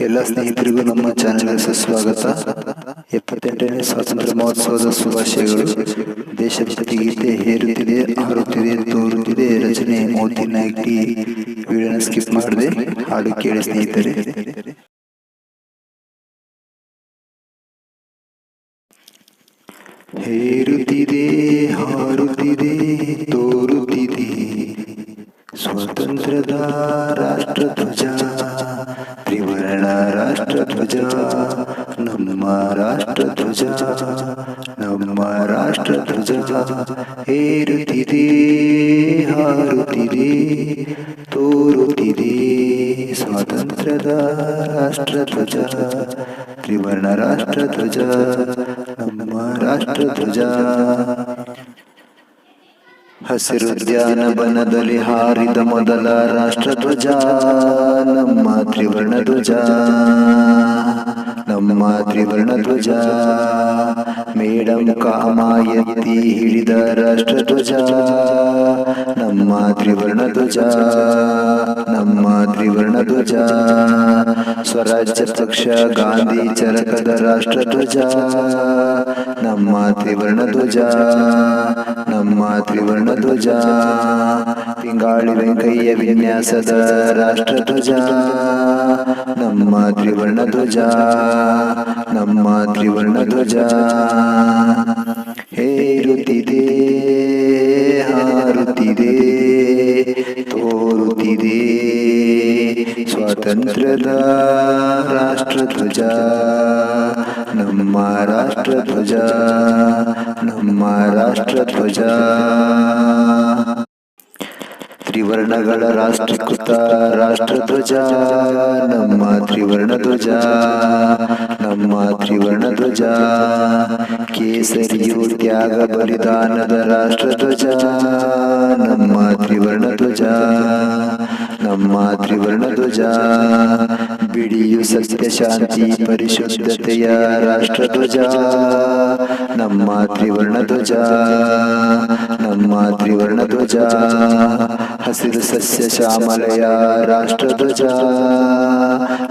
ಎಲ್ಲ ಸ್ನೇಹಿತರಿಗೂ ನಮ್ಮ ಚಾನೆಲ್ಗೆ ಸುಸ್ವಾಗತ. ಎಪ್ಪತ್ತೆಂಟನೇ ಸ್ವಾತಂತ್ರ್ಯ ಮಹೋತ್ಸವದ ಶುಭಾಶಯಗಳು. ದೇಶಭಕ್ತಿ ಗೀತೆ ಹೇರುತ್ತಿದೆ, ಹಾರುತ್ತಿದೆ, ತೋರುತ್ತಿದೆ, ರಚನೆ ಮೋತಿ ನಾಯ್ಕಿ ವಿಡಿಯೋನ ಸ್ಕಿಪ್ ಮಾಡಿದೆ ಹಾಡು ಕೇಳಿ ಸ್ನೇಹಿತರೆ. ಹೇರುತ್ತಿದೆ, ಹಾರುತ್ತಿದೆ, ತೋರುತ್ತಿದೆ. ಸ್ವಾತಂತ್ರ್ಯದ ರಾಷ್ಟ್ರಧ್ವಜ ತ್ರಿವರ್ಣ ರಾಷ್ಟ್ರಧ್ವಜ ನಮ್ಮ ರಾಷ್ಟ್ರಧ್ವಜ ನಮ್ಮ ರಾಷ್ಟ್ರಧ್ವಜ ಹೇರುತ್ತಿದೆ ಹಾರುತ್ತಿದೆ ತೋರುತ್ತಿದೆ ಸ್ವಾತಂತ್ರ್ಯದ ರಾಷ್ಟ್ರಧ್ವಜ ತ್ರಿವರ್ಣ ರಾಷ್ಟ್ರಧ್ವಜ ನಮ್ಮ ರಾಷ್ಟ್ರಧ್ವಜ ಬನದಲ್ಲಿ ಹಾರಿದ ಮೊದಲ ರಾಷ್ಟ್ರ ಧ್ವಜ ನಮ್ಮ ತ್ರಿವರ್ಣ ಧ್ವಜ ನಮ್ಮ ತ್ರಿವರ್ಣ ಧ್ವಜ ಮೇಡಂ ಕಾಮಾಯತಿ ಹಿಡಿದ ರಾಷ್ಟ್ರ ಧ್ವಜ ನಮ್ಮ ತ್ರಿವರ್ಣ ಧ್ವಜ ನಮ್ಮ ತ್ರಿವರ್ಣ ಧ್ವಜ ಸ್ವರಾಜ್ಯ ಪಕ್ಷ ಗಾಂಧಿ ಚರಕದ ರಾಷ್ಟ್ರಧ್ವಜ ನಮ್ಮ ತ್ರಿವರ್ಣ ಧ್ವಜ ನಮ್ಮ ತ್ರಿವರ್ಣ ಧ್ವಜ ಪಿಂಗಾಳಿ ವೆಂಕಯ್ಯ ವಿನ್ಯಾಸದ ರಾಷ್ಟ್ರಧ್ವಜ ನಮ್ಮ ತ್ರಿವರ್ಣ ಧ್ವಜ ನಮ್ಮ ತ್ರಿವರ್ಣ ಧ್ವಜ ಹೇರುತ್ತಿದೆ ಹಾರುತ್ತಿದೆ ತೋರುತ್ತಿದೆ ಸ್ವಾತಂತ್ರ್ಯದ ರಾಷ್ಟ್ರಧ್ವಜ, ನಮ್ಮ ರಾಷ್ಟ್ರಧ್ವಜ ನಮ್ಮ ರಾಷ್ಟ್ರಧ್ವಜ. ತ್ರಿವರ್ಣಗಳ ರಾಷ್ಟ್ರೀಕೃತ ರಾಷ್ಟ್ರಧ್ವಜ, ನಮ್ಮ ತ್ರಿವರ್ಣ ಧ್ವಜ ನಮ್ಮ ತ್ರಿವರ್ಣ ಧ್ವಜ ಕೇಸರಿಯು ತ್ಯಾಗ ಬಲಿದಾನದ ರಾಷ್ಟ್ರಧ್ವಜ, ನಮ್ಮ ತ್ರಿವರ್ಣ ಧ್ವಜ ನಮ್ಮ ತ್ರಿವರ್ಣ ಧ್ವಜ ಬಿಡಿಯು ಸತ್ಯ ಶಾಂತಿ ಪರಿಶುದ್ಧತೆಯ ರಾಷ್ಟ್ರಧ್ವಜ ನಮ್ಮ ತ್ರಿವರ್ಣ ಧ್ವಜ ನಮ್ಮ ತ್ರಿವರ್ಣ ಧ್ವಜ ಹಸಿರು ಸಸ್ಯ ಶ್ಯಾಮಲೆಯ ರಾಷ್ಟ್ರಧ್ವಜ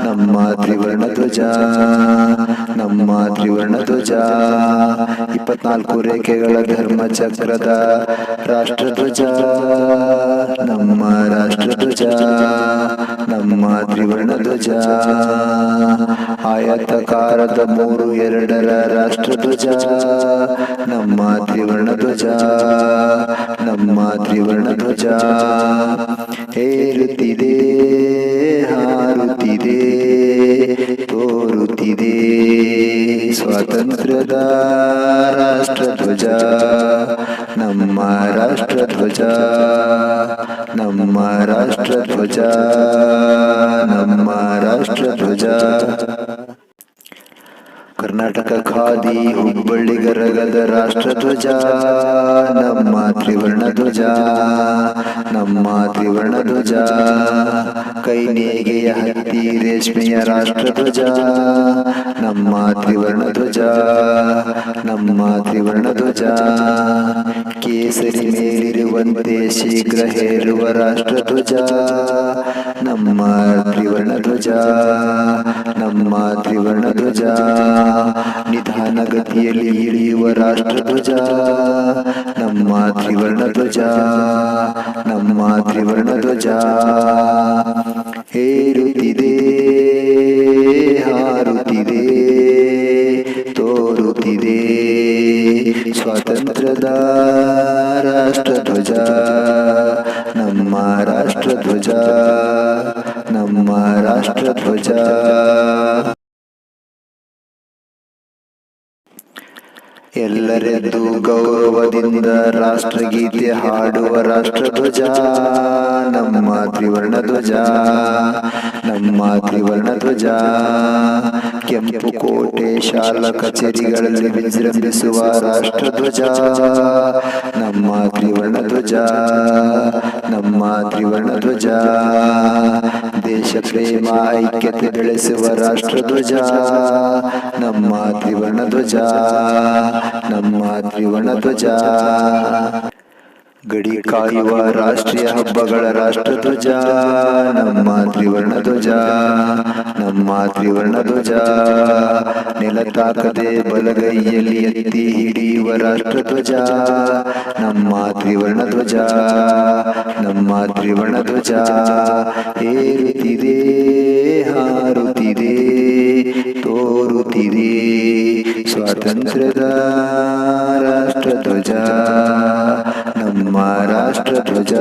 ನಮ್ಮ ತ್ರಿವರ್ಣ ಧ್ವಜ ನಮ್ಮ ತ್ರಿವರ್ಣ ಧ್ವಜ ಇಪ್ಪತ್ನಾಲ್ಕು ರೇಖೆಗಳ ಧರ್ಮ ಚಕ್ರದ ರಾಷ್ಟ್ರಧ್ವಜ. ನಮ್ಮ ರಾಷ್ಟ್ರ ಧ್ವಜ ನಮ್ಮ ತ್ರಿವರ್ಣ ಧ್ವಜ ಆಯತಕಾರದ ಮೂರು ಎರಡರ ರಾಷ್ಟ್ರ ಧ್ವಜ ನಮ್ಮ ತ್ರಿವರ್ಣ ಧ್ವಜ ನಮ್ಮ ತ್ರಿವರ್ಣ ಧ್ವಜ ಹೇರುತ್ತಿದೆ, ಹಾರುತ್ತಿದೆ. ಸ್ವಾತಂತ್ರ್ಯದ ರಾಷ್ಟ್ರಧ್ವಜ ನಮ್ಮ ರಾಷ್ಟ್ರಧ್ವಜ ನಮ್ಮ ರಾಷ್ಟ್ರಧ್ವಜ ನಮ್ಮ ರಾಷ್ಟ್ರಧ್ವಜ ಕರ್ನಾಟಕ ಖಾದಿ ಹುಬ್ಬಳ್ಳಿ ಗರಗದ ರಾಷ್ಟ್ರಧ್ವಜ ನಮ್ಮ ತ್ರಿವರ್ಣ ಧ್ವಜ ನಮ್ಮ ತ್ರಿವರ್ಣ ಧ್ವಜ ಕೈನೇಗೆಯ ಹತ್ತಿ ರೇಷ್ಮೆಯ ರಾಷ್ಟ್ರ ಧ್ವಜ, ನಮ್ಮ ತ್ರಿವರ್ಣ ಧ್ವಜ, ನಮ್ಮ ತ್ರಿವರ್ಣ ಧ್ವಜ. ಕೇಸರಿ ಮೇಲಿರುವಂತೆ ಶೀಘ್ರ ಹೇರುವ ರಾಷ್ಟ್ರಧ್ವಜ ನಮ್ಮ ತ್ರಿವರ್ಣ ಧ್ವಜ, ನಮ್ಮ ತ್ರಿವರ್ಣ ಧ್ವಜ. ನಿಧಾನ ಗತಿಯಲ್ಲಿ ಇಳಿಯುವ ರಾಷ್ಟ್ರಧ್ವಜ ನಮ್ಮ ತ್ರಿವರ್ಣ ಧ್ವಜ, ನಮ್ಮ ತ್ರಿವರ್ಣ ಧ್ವಜ. ಹೇರುತ್ತಿದೆ ಹಾರುತ್ತಿದೆ ತೋರುತ್ತಿದೆ ಸ್ವಾತಂತ್ರ್ಯದ ರಾಷ್ಟ್ರಧ್ವಜ ನಮ್ಮ ರಾಷ್ಟ್ರಧ್ವಜ ನಮ್ಮ ರಾಷ್ಟ್ರಧ್ವಜ ಎಲ್ಲರೆದ್ದು ಗೌರವದಿಂದ ರಾಷ್ಟ್ರಗೀತೆ ಹಾಡುವ ರಾಷ್ಟ್ರಧ್ವಜ, ನಮ್ಮ ತ್ರಿವರ್ಣ ಧ್ವಜ ನಮ್ಮ ತ್ರಿವರ್ಣ ಧ್ವಜ ಕೆಂಪು ಕೋಟೆ ಶಾಲಾ ಕಚೇರಿಗಳಲ್ಲಿ ವಿಜೃಂಭಿಸುವ ರಾಷ್ಟ್ರಧ್ವಜ, ನಮ್ಮ ತ್ರಿವರ್ಣ ಧ್ವಜ ನಮ್ಮ ತ್ರಿವರ್ಣ ಧ್ವಜ ದೇಶ ಪ್ರೇಮ ಐಕ್ಯತೆ ಬೆಳೆಸುವ ರಾಷ್ಟ್ರಧ್ವಜ ನಮ್ಮ ತ್ರಿವರ್ಣ ಧ್ವಜ ನಮ್ಮ ತ್ರಿವರ್ಣ ಧ್ವಜ ಗಡಿ ಕಾಯುವ ರಾಷ್ಟ್ರೀಯ ಹಬ್ಬಗಳ ರಾಷ್ಟ್ರಧ್ವಜ ನಮ್ಮ ತ್ರಿವರ್ಣ ಧ್ವಜ ನಮ್ಮ ಧ್ವಜ ನೆಲತಾಕದೆ ಬಲಗೈಯಲ್ಲಿ ಎತ್ತಿ ಹಿಡಿಯುವ ರಾಷ್ಟ್ರ ಧ್ವಜ ನಮ್ಮ ತ್ರಿವರ್ಣ ಧ್ವಜ ನಮ್ಮ ತ್ರಿವರ್ಣ ಧ್ವಜ ಏರುತ್ತಿದೆ ಹಾರುತ್ತಿದೆ ತೋರುತ್ತಿದೆ ಸ್ವಾತಂತ್ರ್ಯದ ರಾಷ್ಟ್ರಧ್ವಜ ನಮ್ಮ ರಾಷ್ಟ್ರಧ್ವಜ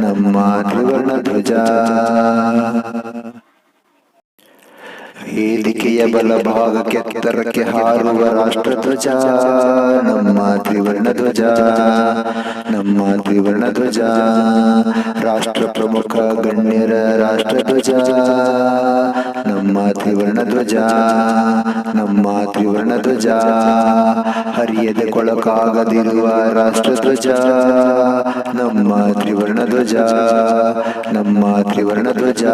ನಮ್ಮ ತ್ರಿವರ್ಣ ಧ್ವಜ ವೇದಿಕೆಯ ಬಲಭಾಗಕ್ಕೆ ಎತ್ತರಕ್ಕೆ ಹಾರುವ ರಾಷ್ಟ್ರಧ್ವಜ, ನಮ್ಮ ತ್ರಿವರ್ಣ ಧ್ವಜ, ನಮ್ಮ ತ್ರಿವರ್ಣ ಧ್ವಜ, ರಾಷ್ಟ್ರ ಪ್ರಮುಖ ಗಣ್ಯರ ರಾಷ್ಟ್ರಧ್ವಜ ನಮ್ಮ ತ್ರಿವರ್ಣ ಧ್ವಜ, ನಮ್ಮ ತ್ರಿವರ್ಣ ಧ್ವಜ, ಹರಿಯದ ಕೊಳಕಾಗದಿರುವ ರಾಷ್ಟ್ರಧ್ವಜ ನಮ್ಮ ತ್ರಿವರ್ಣ ಧ್ವಜ, ನಮ್ಮ ತ್ರಿವರ್ಣ ಧ್ವಜ.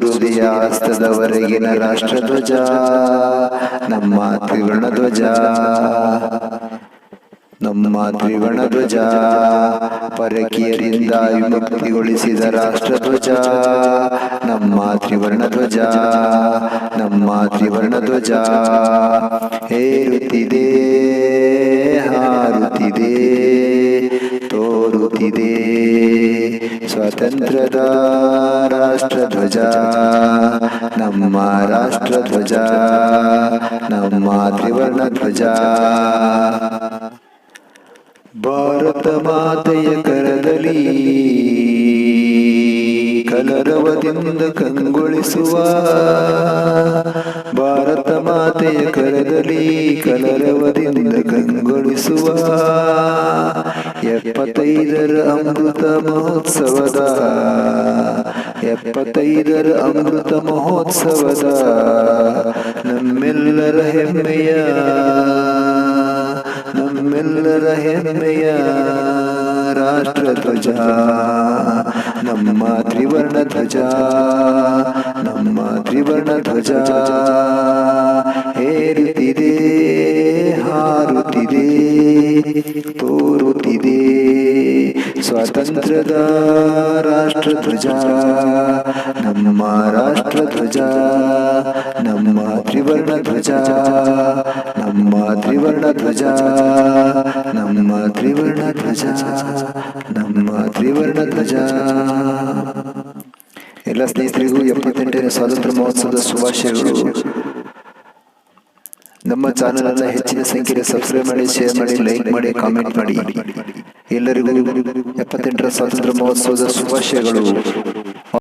ರಾಷ್ಟ್ರ ರಾಷ್ಟ್ರಧ್ವಜ, ನಮ್ಮ ತ್ರಿವರ್ಣ ಧ್ವಜ, ನಮ್ಮ ತ್ರಿವರ್ಣ ಧ್ವಜ, ಪರಕೀಯರಿಂದ ವಿಮುಕ್ತಿಗೊಳಿಸಿದ ರಾಷ್ಟ್ರಧ್ವಜ, ನಮ್ಮ ತ್ರಿವರ್ಣ ಧ್ವಜ, ನಮ್ಮ ತ್ರಿವರ್ಣ ಧ್ವಜ, ಹೇರುತ್ತಿದೆ, ಹಾರುತ್ತಿದೆ, ತೋರುತ್ತಿದೆ. ಸ್ವಾತಂತ್ರ್ಯದ ರಾಷ್ಟ್ರಧ್ವಜ ನಮ್ಮ ರಾಷ್ಟ್ರಧ್ವಜ ನಮ್ಮ ತ್ರಿವರ್ಣ ಧ್ವಜ. ಭಾರತ ಮಾತೆಯ ಕರದಲ್ಲಿ ಕಲರವದಿಂದ ಕಂಗೊಳಿಸುವ ಭಾರತ ಮಾತೆಯ ಕರದಲ್ಲಿ ಕಲರವದಿಂದ ಕಂಗೊಳಿಸುವ ಎಪ್ಪತ್ತೈದರ ಅಮೃತ ಮಹೋತ್ಸವದ ಎಪ್ಪತ್ತೈದರ ಅಮೃತ ಮಹೋತ್ಸವದ ನಮ್ಮೆಲ್ಲರ ಹೆಮ್ಮೆಯ ನಮ್ಮೆಲ್ಲರ ಹೆಮ್ಮೆಯ ರಾಷ್ಟ್ರಧ್ವಜ ನಮ್ಮ ತ್ರಿವರ್ಣ ಧ್ವಜ ನಮ್ಮ ತ್ರಿವರ್ಣ ಧ್ವಜ ಹೇರುತ್ತಿದೆ ಹಾರುತ್ತಿದೆ ತೋರುತ್ತಿದೆ ಸ್ವಾತಂತ್ರ್ಯದ ರಾಷ್ಟ್ರಧ್ವಜ ನಮ್ಮ ರಾಷ್ಟ್ರಧ್ವಜ ನಮ್ಮ ತ್ರಿವರ್ಣ ಧ್ವಜ, ನಮ್ಮ ತ್ರಿವರ್ಣ ಧ್ವಜ, ನಮ್ಮ ತ್ರಿವರ್ಣ ಧ್ವಜ, ನಮ್ಮ ತ್ರಿವರ್ಣ ಧ್ವಜ. ಎಲ್ಲ ಸ್ನೇಹಿತರಿಗೂ ಎಪ್ಪತ್ತೆಂಟನೇ ಸ್ವಾತಂತ್ರ್ಯ ಮಹೋತ್ಸವದ ಶುಭಾಶಯಗಳು. ನಮ್ಮ ಚಾನೆಲ್ ಅನ್ನ ಹೆಚ್ಚಿನ ಸಂಖ್ಯೆಯಲ್ಲಿ ಸಬ್ಸ್ಕ್ರೈಬ್ ಮಾಡಿ ಶೇರ್ ಮಾಡಿ ಲೈಕ್ ಮಾಡಿ ಕಾಮೆಂಟ್ ಮಾಡಿ. ಎಲ್ಲರಿಗೂ ಎಪ್ಪತ್ತೆಂಟರ ಸ್ವಾತಂತ್ರ್ಯ ಮಹೋತ್ಸವದ ಶುಭಾಶಯಗಳು.